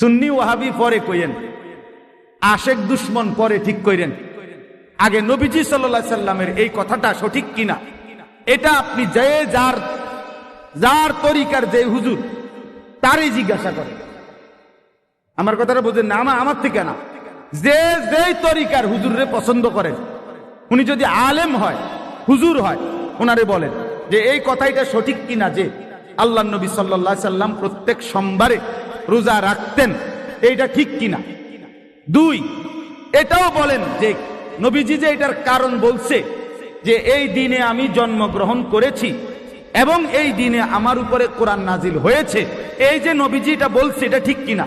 সুন্নি ওয়াহাবি পরে কইেন আশেক দুশ্মন পরে ঠিক কইরেন। আগে নবীজি সাল্লা সাল্লামের এই কথাটা সঠিক কিনা? এটা আপনি যে যার যার তরিকার যে হুজুর, তারই জিজ্ঞাসা করেন। আমার কথাটা বুঝেন না আমার আমার থেকে না। যে যেই তরিকার হুজুরে পছন্দ করেন, উনি যদি আলেম হয়, হুজুর হয় ওনারে বলেন যে এই কথাইটা সঠিক কিনা যে আল্লাহ নবী সাল্লা সাল্লাম প্রত্যেক সোমবারে রোজা রাখতেন। এইটা ঠিক কিনা? দুই, এটাও বলেন যে নবীজি যে এটার কারণ বলছে যে এই দিনে আমি জন্মগ্রহণ করেছি এবং এই দিনে আমার উপরে কোরআন নাজিল হয়েছে, এই যে নবীজি এটা বলছে এটা ঠিক কিনা?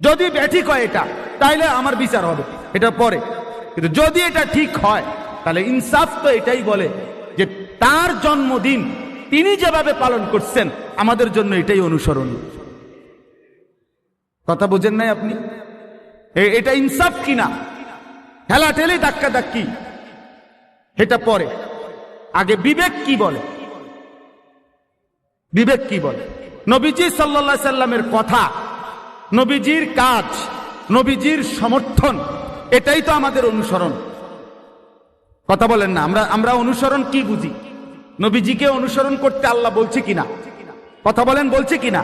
যদি ব্যাঠিক হয় এটা, তাইলে আমার বিচার হবে। এটা পরে। কিন্তু যদি এটা ঠিক হয়, তাহলে ইনসাফ তো এটাই বলে যে তার জন্মদিন তিনি যেভাবে পালন করছেন, আমাদের জন্য এটাই অনুসরণীয়। কথা বোঝেন নাই আপনি? এটা ইনসাফ কিনা? ঠেলা ঠেলে ধাক্কা ধাক্কি। এটা পরে। আগে বিবেক কি বলে? বিবেক কি বলে? নবীজি সাল্লা সাল্লামের কথা, নবীজির কাজ, নবীজির সমর্থন, এটাই তো আমাদের অনুসরণ। কথা বলেন না, আমরা আমরা অনুসরণ কি বুঝি? নবীজিকে অনুসরণ করতে আল্লাহ বলছে কিনা? কথা বলেন, বলছে কিনা?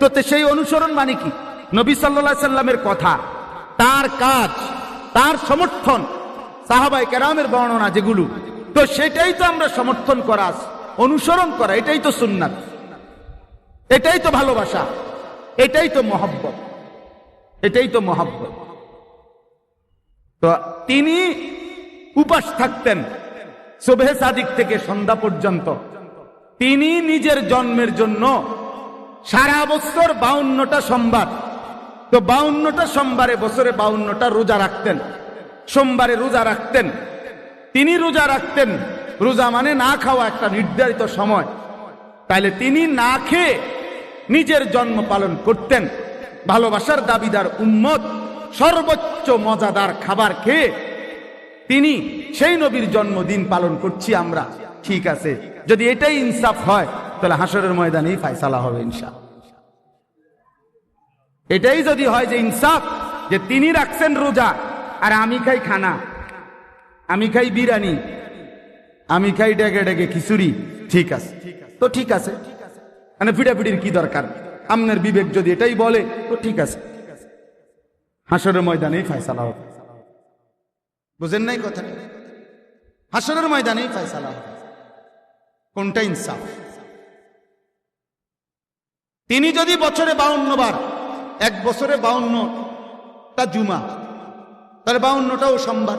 তো সেই অনুসরণ মানে কি? নবী সাল্লা সাল্লামের কথা, তার কাজ, তার সমর্থন সাহাবাই কেরামের বর্ণনা যেগুলো, তো সেটাই তো আমরা সমর্থন করা, অনুসরণ করা, এটাই তো সুন্নাত। এটাই তো ভালোবাসা, এটাই তো মহব্বত, এটাই তো মহব্বত। তো তিনি উপাস থাকতেন শোভে সাদিক থেকে সন্ধ্যা পর্যন্ত। তিনি নিজের জন্মের জন্য সারা বছর বাউন্নটা সোমবার তো বাউন্নটা সোমবারে বছরে বাউন্নটা রোজা রাখতেন। সোমবারে রোজা রাখতেন। তিনি রোজা রাখতেন। রোজা মানে না খাওয়া একটা নির্ধারিত সময়। তাইলে তিনি না খেয়ে নিজের জন্ম পালন করতেন। ভালোবাসার দাবিদার উম্মত, সর্বোচ্চ মজাদার খাবার খেয়ে তিনি সেই নবীর জন্মদিন পালন করছি আমরা। ঠিক আছে। যদি এটাই ইনসাফ হয়, তাহলে হাসরের ময়দানেই ফায়সালা হবে ইনসাফ এটাই যদি হয় যে ইনসাফ, যে তিনি রাখছেন রোজা, আর আমি খাই খানা, আমি খাই বিরিয়ানি, আমি খাই ডেকে ডেকে খিচুড়ি, ঠিক আছে। তো ঠিক আছে। মানে পিড়াপিড়ির কি দরকার? আপনার বিবেক যদি এটাই বলে, তো ঠিক আছে। হাসরের ময়দানেই ফায়সালা হবে। বুঝেন নাই কথা হাসরের ময়দানেই ফায়সালা হবে। কোনটা ইনসাফ? তিনি যদি বছরে বাউন্ন বার এক বছরে বাউন্নটা জুমা। তাহলে বাউন্নটাও সোমবার।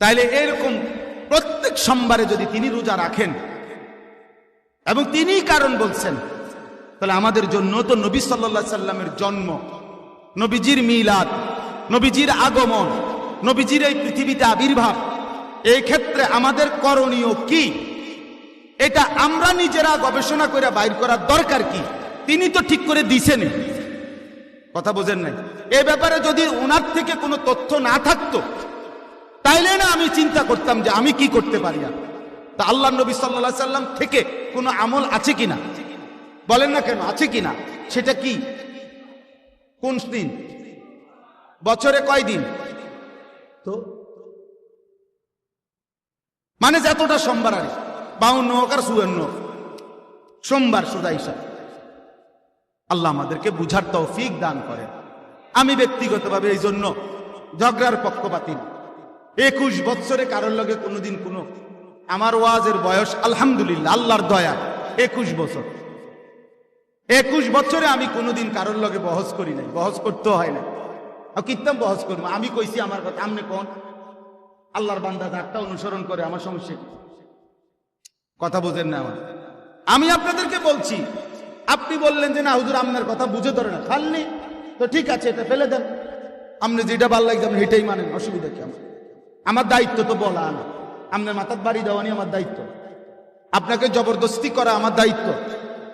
তাইলে এরকম প্রত্যেক সোমবারে যদি তিনি রোজা রাখেন, এবং তিনি কারণ বলছেন, তাহলে আমাদের জন্য তো নবী সাল্লা সাল্লামের জন্ম, নবীজির মিলাদ, নবীজির আগমন, নবীজির এই পৃথিবীতে আবির্ভাব, এই ক্ষেত্রে আমাদের করণীয় কি? এটা আমরা নিজেরা গবেষণা করে বাইর করার দরকার কি? তিনি তো ঠিক করে দিছেন কথা বোঝেন নাই। এ ব্যাপারে যদি ওনার থেকে কোনো তথ্য না থাকতো, তাইলে না আমি চিন্তা করতাম যে আমি কি করতে পারি আর। তা আল্লাহ নবী সাল্লা সাল্লাম থেকে কোনো আমল আছে কিনা? বলেন না কেন, আছে কিনা? সেটা কি? কোন দিন? বছরে কয় দিন? তো? মানে যতটা সোমবার আরে, বাউন্ন হোক আর চুয়ান্ন সোমবার সুদা হিসাব আল্লাহ আমাদেরকে বুঝার তৌফিক দান করে আমি ব্যক্তিগতভাবে এই জন্য ঝগড়ার পক্ষপাতি একুশ বৎসরে কারোর লগে কোনোদিন কোনো আমার ওয়াজের বয়স আলহামদুলিল্লাহ, আল্লাহর দয়া, একুশ বছর। একুশ বছরে আমি কোনোদিন কারোর লগে বহস করি নাই, বহস করতেও হয় না কীর্তন বহস করব? আমি কইছি আমার কথা, আমনে কোন? আল্লাহর বান্দা যারটা অনুসরণ করে, আমার সমস্যা কথা বোঝেন না আমার আমি আপনাদেরকে বলছি আপনি বললেন যে না, হুজুর, আপনার কথা বুঝে ধরে না। খাননি। তো ঠিক আছে, এটা ফেলে দেন। আপনি যেটা ভালো লাগছে, আপনি এটাই মানেন, অসুবিধা কি আমার? আমার দায়িত্ব তো বলা না। আপনার মাথার বাড়ি দেওয়ানি আমার দায়িত্ব। আপনাকে জবরদস্তি করা আমার দায়িত্ব।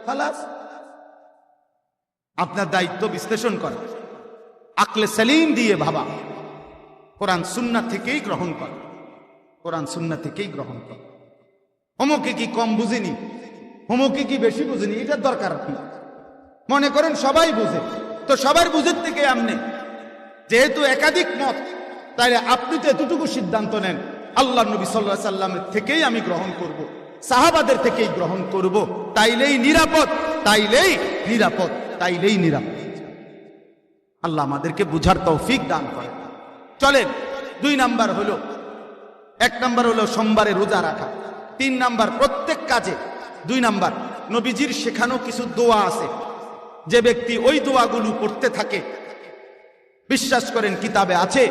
খালাস। আপনার দায়িত্ব বিশ্লেষণ করা। আকলে সেলিম দিয়ে ভাবা। কোরআন সুন্না থেকেই গ্রহণ করা। কোরআন সুন্না থেকেই গ্রহণ করা। অমুকে কি কম বুঝিনি? অমুকে কি বেশি বুঝিনি? এটার দরকার কি মনে করেন সবাই বুঝে। তো সবার বুঝের থেকে আমনে যেহেতু একাধিক মত, তাইলে আপনি তো এতটুকু সিদ্ধান্ত নেন আল্লাহ নবী সাল্লাহ সাল্লামের থেকেই আমি গ্রহণ করব। সাহাবাদের থেকেই গ্রহণ করব। তাইলেই নিরাপদ তাইলেই নিরাপদ তাইলেই নিরাপদ। আল্লাহ আমাদেরকে বুঝার তৌফিক দান করে চলেন, দুই নাম্বার হলো, এক নাম্বার হলো সোমবারে রোজা রাখা। তিন নাম্বার, প্রত্যেক কাজে দুই নাম্বার, নবীজির শেখানো কিছু দোয়া আছে। যে ব্যক্তি ওই দোয়াগুলো পড়তে থাকে, বিশ্বাস করেন কিতাবে আছে,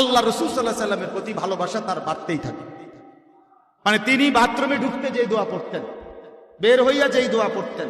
আল্লাহ রসুল সাল্লাহ সাল্লামের প্রতি ভালোবাসা তার বাড়তেই থাকে। মানে তিনি বাথরুমে ঢুকতে যেই দোয়া পড়তেন, বের হইয়া যেই দোয়া পড়তেন,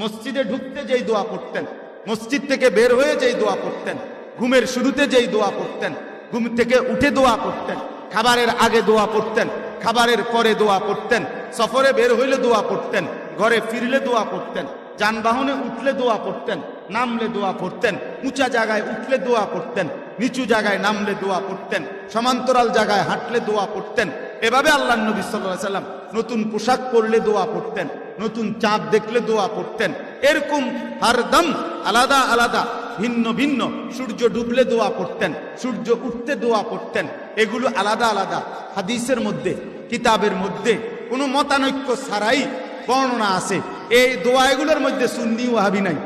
মসজিদে ঢুকতে যেই দোয়া পড়তেন, মসজিদ থেকে বের হয়ে যেই দোয়া পড়তেন, ঘুমের শুরুতে যেই দোয়া পড়তেন, ঘুম থেকে উঠে দোয়া পড়তেন, খাবারের আগে দোয়া পড়তেন খাবারের পরে দোয়া পড়তেন সফরে বের হইলে দোয়া পড়তেন ঘরে ফিরলে দোয়া পড়তেন যানবাহনে উঠলে দোয়া পড়তেন নামলে দোয়া পড়তেন উঁচা জায়গায় উঠলে দোয়া পড়তেন নিচু জায়গায় নামলে দোয়া পড়তেন সমান্তরাল জায়গায় হাঁটলে দোয়া পড়তেন এভাবে আল্লাহ নবী সাল্লাহ সাল্লাম নতুন পোশাক পরলে দোয়া পড়তেন নতুন চাঁদ দেখলে দোয়া পড়তেন এরকম হারদম আলাদা আলাদা ভিন্ন ভিন্ন সূর্য ডুবলে দোয়া পড়তেন সূর্য উঠতে দোয়া পড়তেন এগুলো আলাদা আলাদা হাদিসের মধ্যে, কিতাবের মধ্যে কোনো মতানৈক্য ছাড়াই বর্ণনা আছে। এই দোয়া এগুলোর মধ্যে সুন্নি ওয়াহাবি নাই।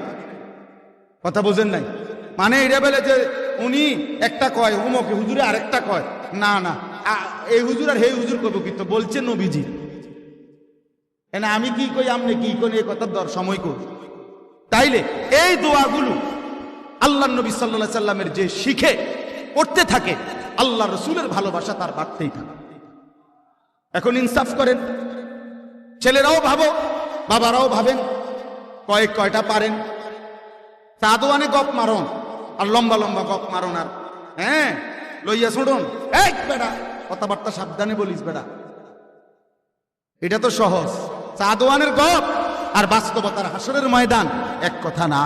কথা বোঝেন নাই? মানে এটা বলে যে উনি একটা কয়, উমকে হুজুরে আরেকটা কয়। না না এই হুজুর আর হে হুজুর কব কিন্তু বলছে নবীজি। এনে আমি কি কই আপনি কি কই এই কথার দর সময় করি তাইলে এই দোয়াগুলো আল্লাহ নবী সাল্লাহ সাল্লামের যে শিখে, পড়তে থাকে আল্লাহ রসুলের ভালোবাসা তার বাড়তেই থাকে। এখন ইনসাফ করেন। ছেলেরাও ভাবো, বাবারাও ভাবেন, কয়েক কয়টা পারেন। সাদোয়ানে গপ মারন, আর লম্বা লম্বা গপ মারন আর হ্যাঁ লইয়া ছুড়ুন। এক বেড়া, কথাবার্তা সাবধানে বলিস বেড়া। এটা তো সহজ। সাদোয়ানের গপ আর বাস্তবতার হাসরের ময়দান এক কথা না।